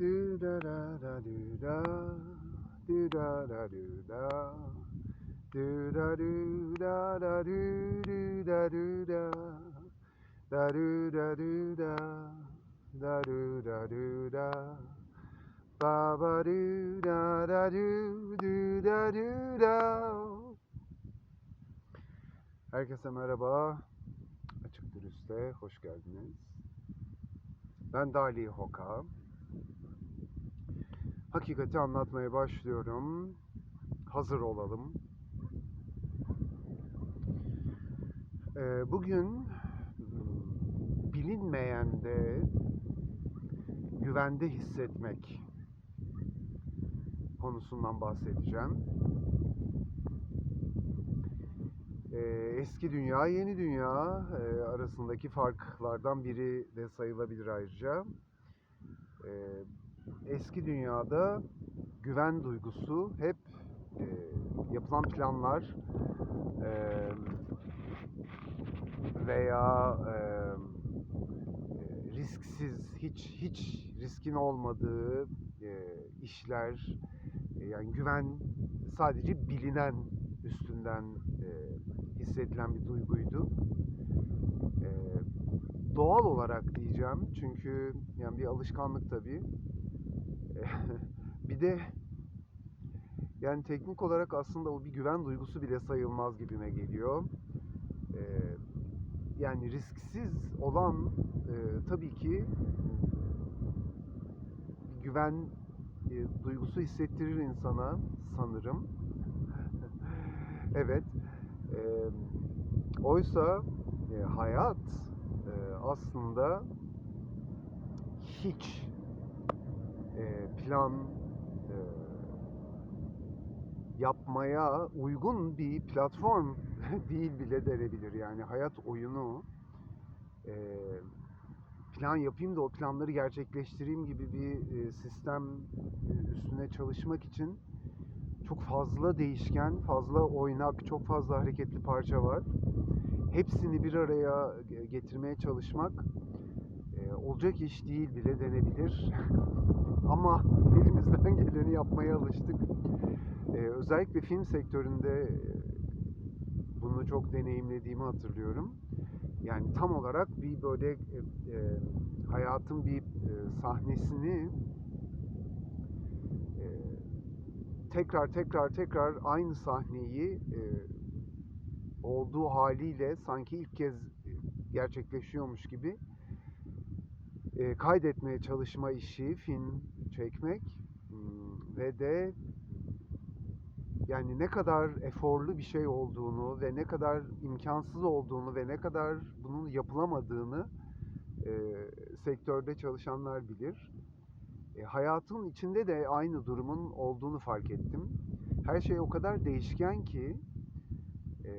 Do da da da do da. Do da da do da. Do da do da da do do da do da. Da do da do da. Da do da do da. Ba ba do da da do do da do da. Herkese merhaba. Açık Dürüst'e hoş geldiniz. Ben Dali Hoka. Hakikati anlatmaya başlıyorum. Hazır olalım. Ee, bugün hmm, bilinmeyende güvende hissetmek konusundan bahsedeceğim. Ee, eski dünya, yeni dünya e, arasındaki farklardan biri de sayılabilir ayrıca. Eski dünyada güven duygusu hep e, yapılan planlar e, veya e, e, risksiz, hiç hiç riskin olmadığı e, işler, e, yani güven sadece bilinen üstünden e, hissedilen bir duyguydu. E, doğal olarak diyeceğim çünkü yani bir alışkanlık tabii. Bir de yani teknik olarak aslında o bir güven duygusu bile sayılmaz gibime geliyor. E, yani risksiz olan e, tabii ki bir güven e, duygusu hissettirir insana sanırım. evet. E, oysa e, hayat e, aslında hiç plan e, yapmaya uygun bir platform değil bile denebilir. Yani hayat oyunu e, plan yapayım da o planları gerçekleştireyim gibi bir e, sistem e, üstüne çalışmak için çok fazla değişken, fazla oynak, çok fazla hareketli parça var. Hepsini bir araya ge- getirmeye çalışmak e, olacak iş değil bile denebilir. Ama elimizden geleni yapmaya alıştık. E, özellikle film sektöründe e, bunu çok deneyimlediğimi hatırlıyorum. Yani tam olarak bir böyle e, e, hayatın bir e, sahnesini e, tekrar tekrar tekrar aynı sahneyi e, olduğu haliyle sanki ilk kez gerçekleşiyormuş gibi e, kaydetmeye çalışma işi, film çekmek Hmm, ve de yani ne kadar eforlu bir şey olduğunu ve ne kadar imkansız olduğunu ve ne kadar bunun yapılamadığını e, sektörde çalışanlar bilir. E, hayatın içinde de aynı durumun olduğunu fark ettim. Her şey o kadar değişken ki e,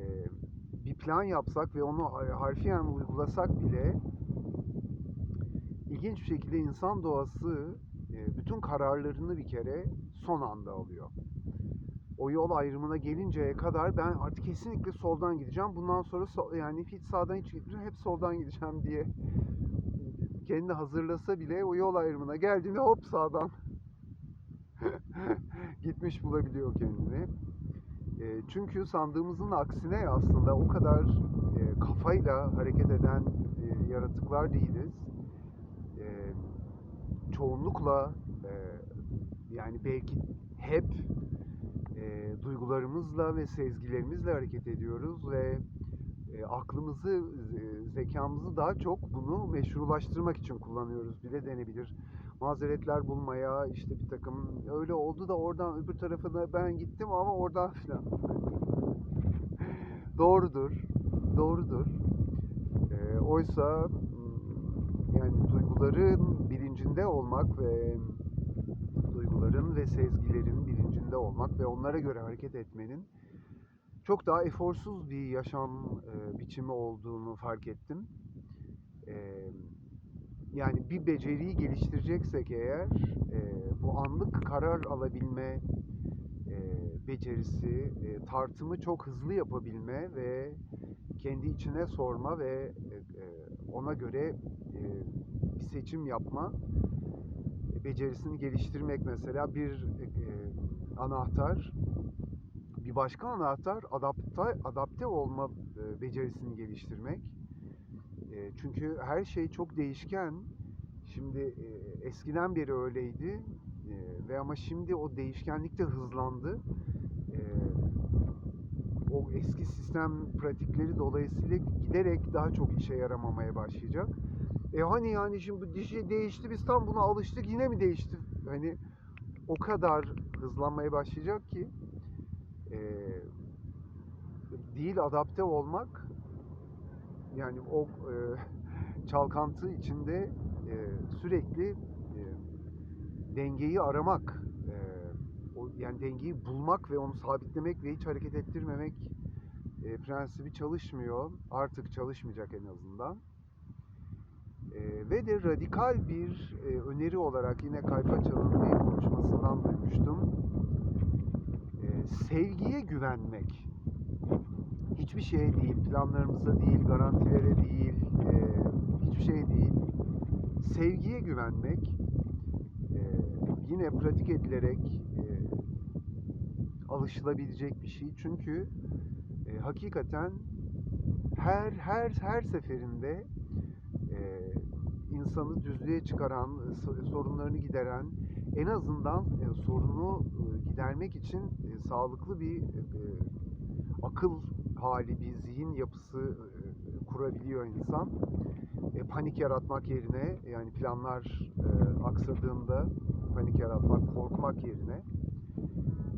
bir plan yapsak ve onu harfiyen uygulasak bile ilginç bir şekilde insan doğası e, bütün kararlarını bir kere son anda alıyor. O yol ayrımına gelinceye kadar ben artık kesinlikle soldan gideceğim. Bundan sonra sol- yani hiç sağdan hiç gitmeyeceğim. Hep soldan gideceğim diye kendi hazırlasa bile o yol ayrımına geldiğinde hop sağdan gitmiş bulabiliyor kendini. E, çünkü sandığımızın aksine aslında o kadar e, kafayla hareket eden e, yaratıklar değiliz. Çoğunlukla e, yani belki hep e, duygularımızla ve sezgilerimizle hareket ediyoruz ve e, aklımızı, e, zekamızı daha çok bunu meşrulaştırmak için kullanıyoruz bile denebilir. Mazeretler bulmaya, işte bir takım öyle oldu da oradan öbür tarafına ben gittim ama oradan filan. doğrudur, doğrudur. E, oysa yani duyguların bilincinde olmak ve duyguların ve sezgilerin bilincinde olmak ve onlara göre hareket etmenin çok daha eforsuz bir yaşam e, biçimi olduğunu fark ettim. E, yani bir beceriyi geliştireceksek eğer e, bu anlık karar alabilme e, becerisi, e, tartımı çok hızlı yapabilme ve kendi içine sorma ve e, e, ona göre e, bir seçim yapma becerisini geliştirmek mesela bir anahtar. Bir başka anahtar adapte adapte olma becerisini geliştirmek. Çünkü her şey çok değişken. Şimdi eskiden beri öyleydi ve ama şimdi o değişkenlik de hızlandı. O eski sistem pratikleri dolayısıyla giderek daha çok işe yaramamaya başlayacak. E hani yani şimdi bu dişi değişti biz tam buna alıştık yine mi değişti? Hani o kadar hızlanmaya başlayacak ki e, değil adapte olmak yani o e, çalkantı içinde e, sürekli e, dengeyi aramak o, yani dengeyi bulmak ve onu sabitlemek ve hiç hareket ettirmemek e, prensibi çalışmıyor. Artık çalışmayacak en azından. E, ve de radikal bir e, öneri olarak yine Kaypaça'nın bir konuşmasından duymuştum. E, sevgiye güvenmek. Hiçbir şeye değil, planlarımıza değil, garantilere değil, e, hiçbir şey değil. Sevgiye güvenmek e, yine pratik edilerek e, alışılabilecek bir şey. Çünkü e, hakikaten her her her seferinde e, insanı düzlüğe çıkaran, so- sorunlarını gideren, en azından e, sorunu e, gidermek için e, sağlıklı bir e, akıl hali, bir zihin yapısı e, kurabiliyor insan. E, panik yaratmak yerine, yani planlar e, aksadığında panik yaratmak, korkmak yerine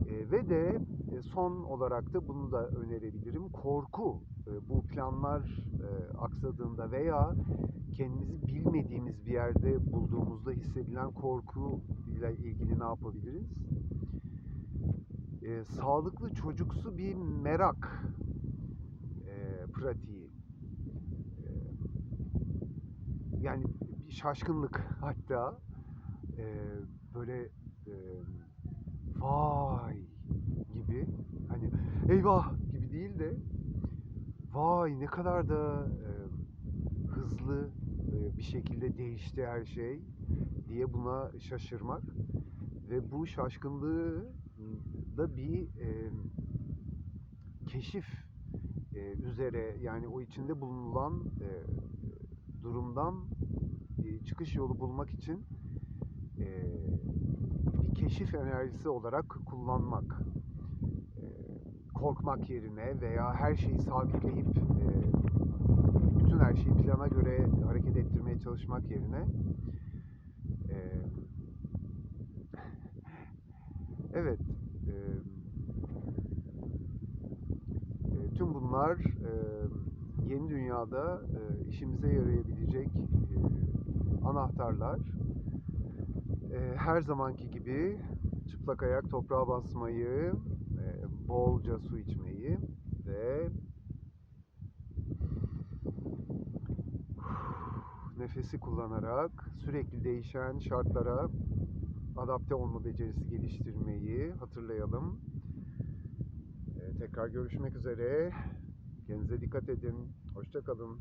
e, ve de e, son olarak da bunu da önerebilirim. Korku e, bu planlar e, aksadığında veya kendimizi bilmediğimiz bir yerde bulduğumuzda hissedilen korku ile ilgili ne yapabiliriz? E, sağlıklı çocuksu bir merak e, pratiği. E, yani bir şaşkınlık hatta e, böyle e, vay gibi hani eyvah gibi değil de vay ne kadar da e, hızlı e, bir şekilde değişti her şey diye buna şaşırmak ve bu şaşkınlığı da bir e, keşif e, üzere yani o içinde bulunulan e, durumdan e, çıkış yolu bulmak için e, keşif enerjisi olarak kullanmak. E, korkmak yerine veya her şeyi sabitleyip e, bütün her şeyi plana göre hareket ettirmeye çalışmak yerine e, evet e, e, tüm bunlar e, yeni dünyada e, işimize yarayabilecek e, anahtarlar. E, her zamanki gibi çıplak ayak toprağa basmayı, e, bolca su içmeyi ve nefesi kullanarak sürekli değişen şartlara adapte olma becerisi geliştirmeyi hatırlayalım. E, tekrar görüşmek üzere. Kendinize dikkat edin. Hoşça kalın.